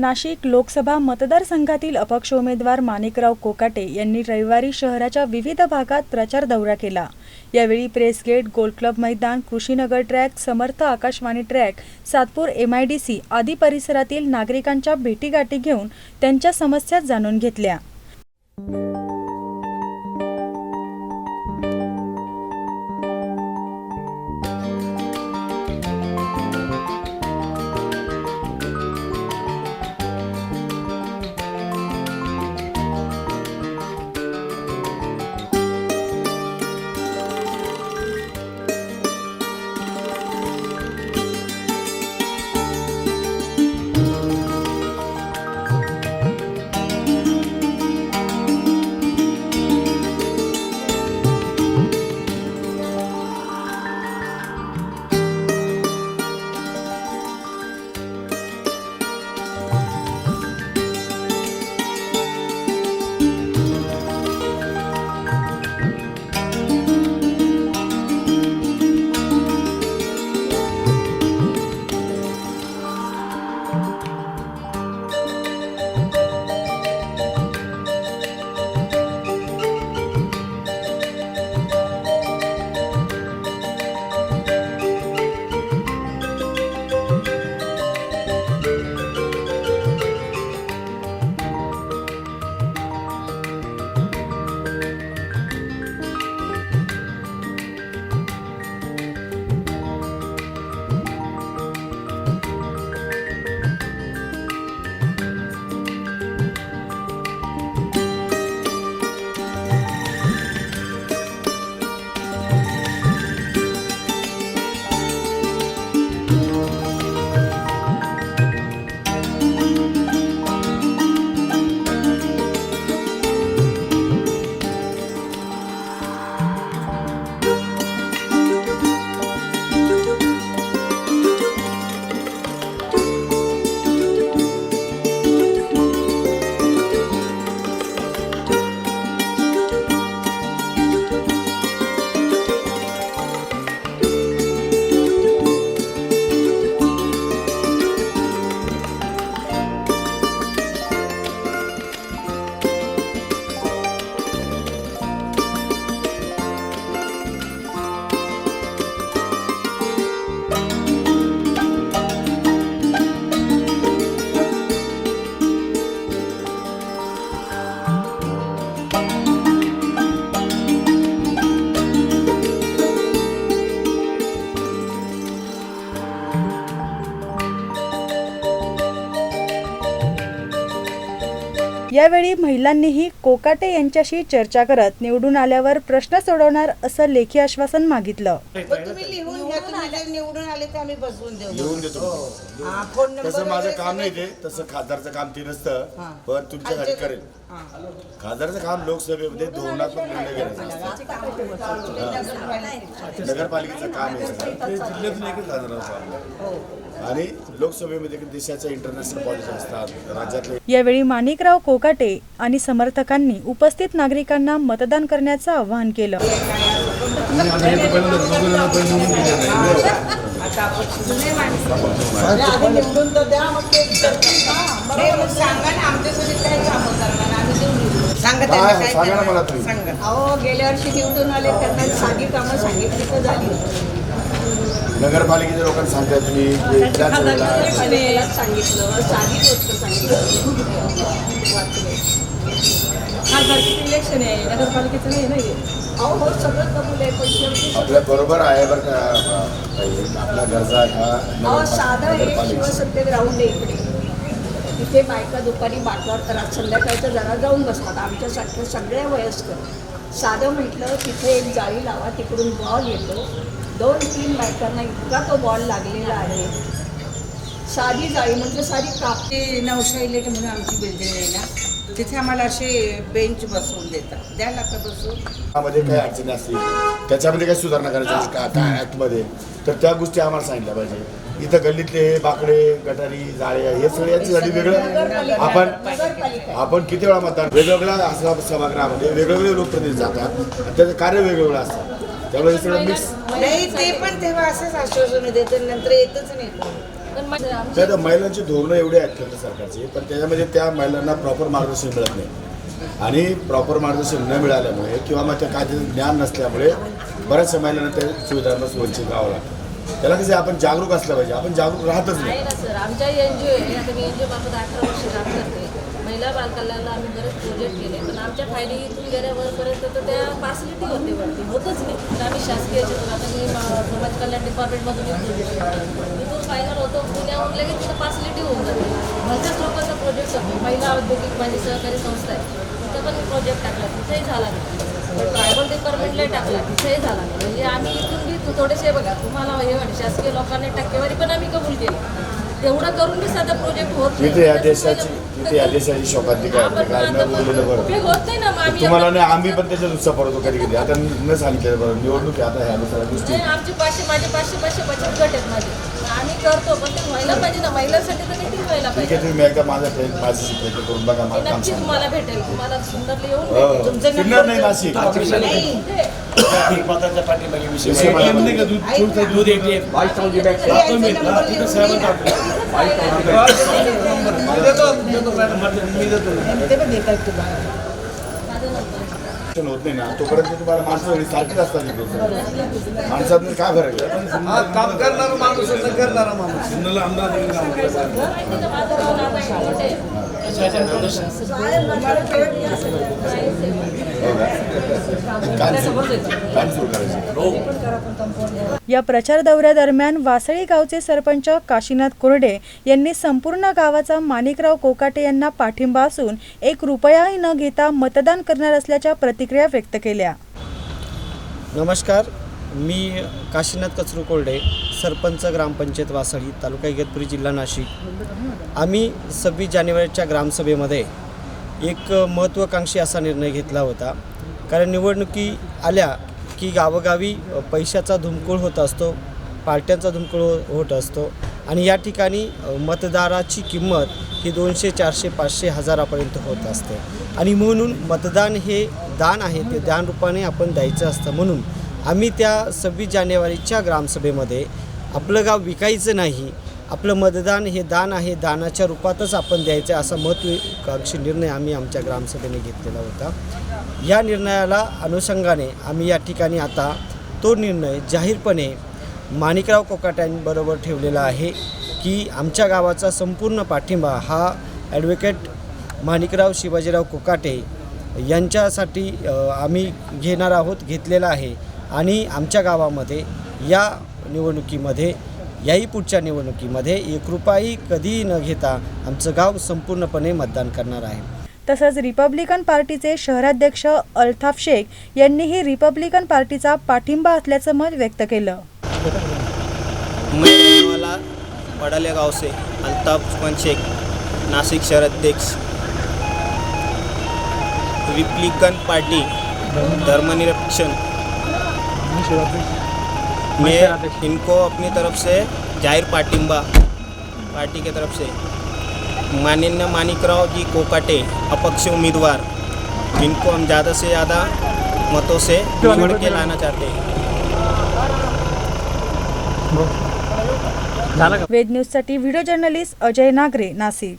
नाशिक लोकसभा मतदारसंघातील अपक्ष उमेदवार माणिकराव कोकाटे यांनी रविवारी शहराच्या विविध भागात प्रचार दौरा केला. यावेळी प्रेस गेट गोल्ड क्लब मैदान Krishinagar track Samarth Akashvani track Satpur MIDC आदी परिसरातील नागरिकांच्या भेटीगाठी घेऊन त्यांच्या समस्या जाणून घेतल्या. यावेळी महिलांनीही कोकाटे यांच्याशी चर्चा करत निवडून आल्यावर प्रश्न सोडवणार असं लेखी आश्वासन मागितलं. पण तुम्ही लिहून घ्या तुम्ही जर निवडून आले तर आम्ही बसवून देऊ. लिहून देतो हा, तसं माझं काम नाही ते तसं खासदारचं काम ते नसतं पण तुमच्यासाठी करेल. खासदारचं काम लोकसभेमध्ये धोरणात्मक निर्णय घेण्याचं. असतं नगरपालिकेचं काम आहे. जिल्ह्यातून एकच खासदाराचं काम आहे. आणि लोकसभेमध्ये देशाच्या इंटरनॅशनल पॉलिसी असतात राज्यातले यावेळी माणिकराव कोकाटे आणि समर्थकांनी उपस्थित नागरिकांना मतदान करण्याचं आवाहन केलं. सांगा गेल्या वर्षी निवडून आले त्यांना साधी कामं सांगितली तर झाली. नगरपालिकेच्या लोकांना सांगताय तुम्ही इलेक्शन आहे. नगरपालिकेचं नाही नाही अहो हो आपल्या बरोबर आहे बरं का. आपल्या गरजा ह्या साधं शिवसत्तेत राहून दे इकडे. तिथे बायका दुपारी बाटवर करा संध्याकाळच्या जरा जाऊन बसतात आमच्यासारख्या सगळ्या वयस्कर. साधं म्हटलं तिथे एक जाळी लावा तिकडून बॉल येतो. दोन तीन बायकांना इतका तो बॉल लागलेला आहे. साधी जाळी म्हणजे साधी काप ते नवशा इलेट म्हणून आमची बिल्डिंग आहे ना. तिथे आम्हाला असे बेंच बसवून देतात. द्या लागतं बसून त्यामध्ये काही अडचणी असतील त्याच्यामध्ये काही सुधारणा करायची का काय ॲक्टमध्ये तर त्या गोष्टी आम्हाला सांगितल्या पाहिजे. इथं गल्लीतले हे बाकडे गटारी जाळे हे सगळे यांच्यासाठी वेगळं. आपण आपण किती वेळा मतदान वेगवेगळ्या असला सभागृहामध्ये वेगवेगळे लोकप्रतिनिधी जातात त्याचं कार्य वेगवेगळं असतं. त्यामुळे सगळं मिक्स नाही ते पण तेव्हा असंच आश्वासन देते नंतर येतच नाही. पण तर महिलांची धोरणं एवढी आहेत केंद्र सरकारची पण त्याच्यामध्ये त्या महिलांना प्रॉपर मार्गदर्शन मिळत नाही. आणि प्रॉपर मार्गदर्शन न मिळाल्यामुळे किंवा मग त्या कायद्याचं ज्ञान नसल्यामुळे बऱ्याचशा महिलांना त्या सुविधांना वंचित राहावं लागतं. त्याला कसं आपण जागरूक असलं पाहिजे आपण जागरूक राहतच नाही. आहे ना सर? आमच्या एन जी ओ आहे आता मी एन जी ओ बाबत अठरा वर्ष काम करते. महिला बालकल्याणला आम्ही बरेच प्रोजेक्ट केले. पण आमच्या फायली इथून गेल्यावरपर्यंत तर त्या फॅसिलिटी होते वरती. होतच नाही. तर आम्ही शासकीय याच्यातून आता मी समाज कल्याण डिपार्टमेंटमधून इथून फायनल होतो. पुण्याहून लगेच तिथं फॅसिलिटी होऊन जाते. भलत्याच लोकांचा प्रोजेक्ट होतो. महिला औद्योगिक माझी सहकारी संस्था आहे. तिथं पण प्रोजेक्ट टाकला. तिथेही झाला. नाही ट्रायबल डिपार्टमेंटलाही टाकला. तिथेही झाला. नाही म्हणजे आम्ही इथून बी थोडेसे बघा. तुम्हाला हे शासकीय लोकांनी टक्केवारी पण आम्ही कबूल केली. तेवढं करून बी साधा प्रोजेक्ट होत नाही. तिथे या देशाची तिथे या देशाची शोकांती काय आपण काय न बोललेलं बरं. होत नाही ना मग आम्ही तुम्हाला नाही आम्ही पण त्याच्यात उत्साह पडतो कधी कधी आता न सांगितलं बरं. निवडणूक आहे आता ह्या सगळ्या गोष्टी. नाही, आमचे पाचशे माझे पाचशे पाचशे बचत गट आहेत माझे. आम्ही करतो पण ते व्हायला पाहिजे ना. महिलांसाठी तर किती व्हायला ठीक पाहिजे? आहे तुम्ही एकदा माझा प्रयत्न माझी प्रयत्न करून बघा ते मला काम नक्की सांगा. तुम्हाला भेटेल. तुम्हाला सुंदरला येऊन हो. भेटेल. फिरणार नाही नाशिक. कुठे? पदाच्या पाठीमागे विषय मला- दूध एटीएम शिक्षण होत नाही ना. तोपर्यंत तुम्हाला माणसं सारखीच असतात. माणसात काय फरक आहे? हा काम करणारा माणूस करणारा माणूस. हो का? काम सुरू काम सुरू करायचं या प्रचार दौऱ्यादरम्यान वासळी गावचे सरपंच काशीनाथ कोरडे यांनी संपूर्ण गावाचा माणिकराव कोकाटे यांना पाठिंबा असून एक रुपयाही न घेता मतदान करणार असल्याच्या प्रतिक्रिया व्यक्त केल्या. नमस्कार मी काशीनाथ कचरू कोरडे सरपंच ग्रामपंचायत वासळी तालुका इगतपुरी जिल्हा नाशिक. आम्ही सव्वीस जानेवारीच्या ग्रामसभेमध्ये एक महत्त्वाकांक्षी असा निर्णय घेतला होता. कारण निवडणुकी आल्या की गावोगावी पैशाचा धुमकूळ होत असतो पार्ट्यांचा धुमकूळ हो-, होत असतो. आणि या ठिकाणी मतदाराची किंमत ही दोनशे चारशे पाचशे हजारापर्यंत होत असते. आणि म्हणून मतदान हे दान आहे ते दान रूपाने आपण द्यायचं असतं. म्हणून आम्ही त्या सव्वीस जानेवारीच्या ग्रामसभेमध्ये आपलं गाव विकायचं नाही आपलं मतदान हे दान आहे दानाच्या रूपातच आपण द्यायचं असा महत्त्वाकांक्षी निर्णय आम्ही आमच्या ग्रामसभेने घेतलेला होता. या निर्णयाला अनुषंगाने आम्ही या ठिकाणी आता तो निर्णय जाहीरपणे माणिकराव कोकाट्यांबरोबर ठेवलेला आहे की आमच्या गावाचा संपूर्ण पाठिंबा हा ॲडव्होकेट माणिकराव शिवाजीराव कोकाटे यांच्यासाठी आम्ही घेणार आहोत घेतलेला आहे. आणि आमच्या गावामध्ये या निवडणुकीमध्ये याही पुढच्या निवडणुकीमध्ये एक रुपयाही कधीही न घेता आमचं गाव संपूर्णपणे मतदान करणार आहे. तसंच रिपब्लिकन पार्टीचे शहराध्यक्ष अल्ताफ शेख यांनीही रिपब्लिकन पार्टीचा पाठिंबा असल्याचं मत व्यक्त केलं. मैं रहने वाला पड़ाले गांव से अल्ताफ उस्मान शेख नासिक शहर अध्यक्ष रिपब्लिकन पार्टी धर्मनिरपेक्षण मैं इनको अपनी तरफ से जाहिर पाटिंबा पार्टी की तरफ से मानिन्य मानिकराव जी कोकाटे अपक्ष उम्मीदवार जिनको हम ज़्यादा से ज़्यादा मतों से निवड़ के लाना चाहते हैं। वेद न्यूजसाठी व्हिडिओ जर्नलिस्ट अजय नागरे नाशिक.